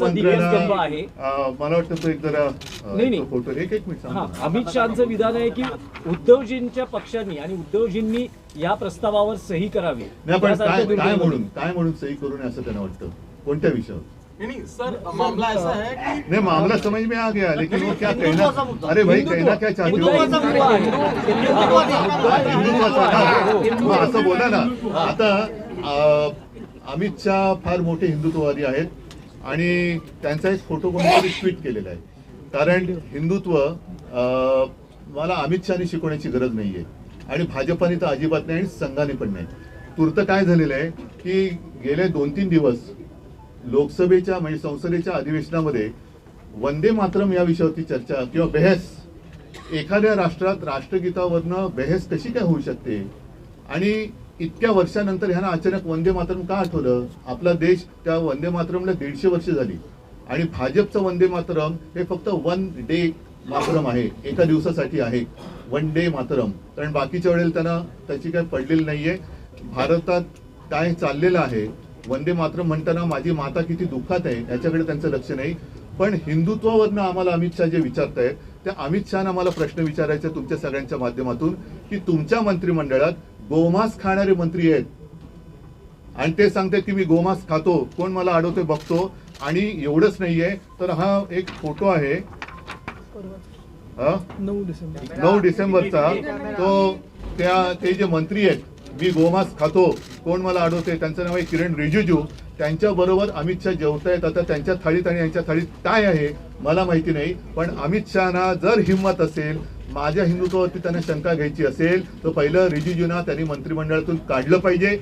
आहे. मला वाटतं तो एक जरा फोटो एक एक मिनिट हा. अमित शहाचं विधान आहे की उद्धवजींच्या पक्षांनी आणि उद्धवजींनी या प्रस्तावावर सही करावी. काय. म्हणून काय म्हणून सही करू नये असं त्यांना वाटतं? कोणत्या विषयावर? नहीं नहीं सर मामला ऐसा है कि नहीं मामला समझ में आ गया लेकिन वो क्या कहना अरे भाई कहना क्या चाहते हो. हा. मग असं बोला ना. आता अमित शहा फार मोठे हिंदुत्ववादी आहेत. आणि त्यांचा एक फोटो कोणीतरी ट्विट केलेला आहे. कारण हिंदुत्व मला अमित शहानी शिकवण्याची गरज नाहीये. आणि भाजपाने तर अजिबात नाही आणि संघाने पण नाही. तुर्त काय झालेलं आहे की गेले दोन तीन दिवस लोकसभेच्या म्हणजे संसदेच्या अधिवेशनामध्ये वंदे मातरम या विषयावरती चर्चा किंवा बहस एखाद्या राष्ट्रात राष्ट्रगीतावरनं बहस कशी काय होऊ शकते? आणि इतक्या वर्षानंतर ह्यांना अचानक वंदे मातरम का आठवलं? आपला देश त्या वंदे मातरमला दीडशे वर्ष झाली. आणि भाजपचं वंदे मातरम हे फक्त वन डे मातरम आहे. एका दिवसासाठी आहे. वन डे मातरम. कारण बाकीच्या वेळेला त्यांना त्याची काही पडलेली नाहीये. भारतात काय चाललेलं आहे? वंदे मातरम म्हणताना माझी माता किती दुःखात आहे याच्याकडे त्यांचं लक्ष नाही. पण हिंदुत्वावरनं आम्हाला अमित शहा जे विचारतायत त्या अमित शहानं आम्हाला प्रश्न विचारायचा तुमच्या सगळ्यांच्या माध्यमातून की तुमच्या मंत्रिमंडळात गोमांस खाणारे मंत्री आहेत. आणि ते सांगतात की मी गोमांस खातो कोण मला अडवतोय बघतो. आणि एवढंच नाहीये तर हा एक फोटो आहे. हा? नऊ डिसेंबरचा. तो त्या ते जे मंत्री आहेत मी गोमांस खातो. कोण मला आढळते त्यांचं नाव आहे किरण रिजिजू. त्यांच्याबरोबर अमित शहा जेवतायत. आता त्यांच्या थाळीत आणि यांच्या थाळीत काय आहे मला माहिती नाही. पण अमित शहाना जर हिंमत असेल माझ्या हिंदुत्वावरती त्यांना शंका घ्यायची असेल तर पहिलं रिजिजूना त्यांनी मंत्रिमंडळातून काढलं पाहिजे.